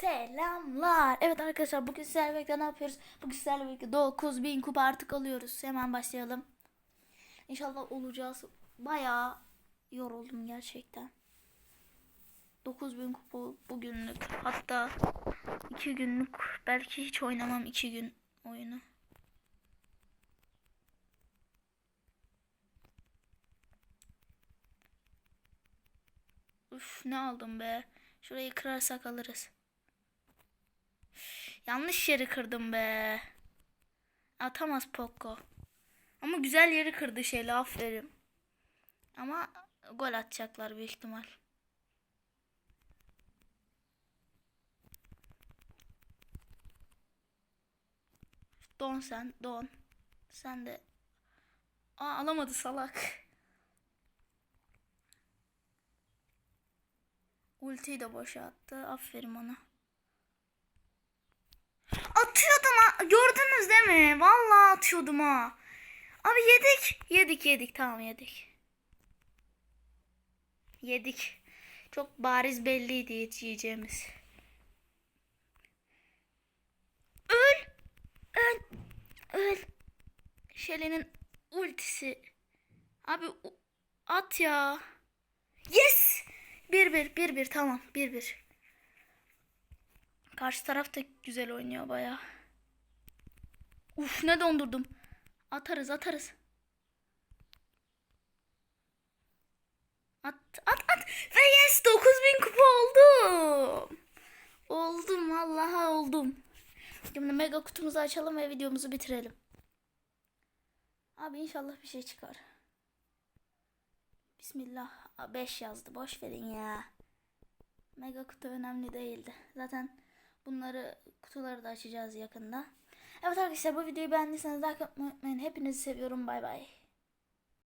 Selamlar. Evet arkadaşlar bugün sizlerle birlikte ne yapıyoruz? Bugün sizlerle birlikte 9000 kupa artık alıyoruz. Hemen başlayalım. İnşallah olacağız. Bayağı yoruldum gerçekten. 9000 kupa bugünlük. Hatta 2 günlük. Belki hiç oynamam 2 gün oyunu. Uf ne aldım be. Şurayı kırarsak alırız. Yanlış yeri kırdım be. Atamaz Poco. Ama güzel yeri kırdı şeyle aferin. Ama gol atacaklar büyük ihtimal. Don sen don. Sen de. Aa alamadı salak. Ultiyi de boşa attı. Aferin ona. Atıyordum ha. Gördünüz değil mi? Vallahi atıyordum ha. Abi yedik. Yedik yedik. Tamam yedik. Yedik. Çok bariz belliydi yiyeceğimiz. Öl. Öl. Öl. Şelenin ultisi. Abi at ya. Yes. 1-1 1-1 tamam 1-1. Karşı taraf da güzel oynuyor baya. Uf ne dondurdum. Atarız atarız. At at at. Ve yes 9000 kupa oldum. Oldum vallahi oldum. Şimdi mega kutumuzu açalım ve videomuzu bitirelim. Abi inşallah bir şey çıkar. Bismillah. 5 yazdı. Boş verin ya. Mega kutu önemli değildi. Zaten bunları kutuları da açacağız yakında. Evet arkadaşlar bu videoyu beğendiyseniz like atmayı unutmayın. Hepinizi seviyorum. Bay bay.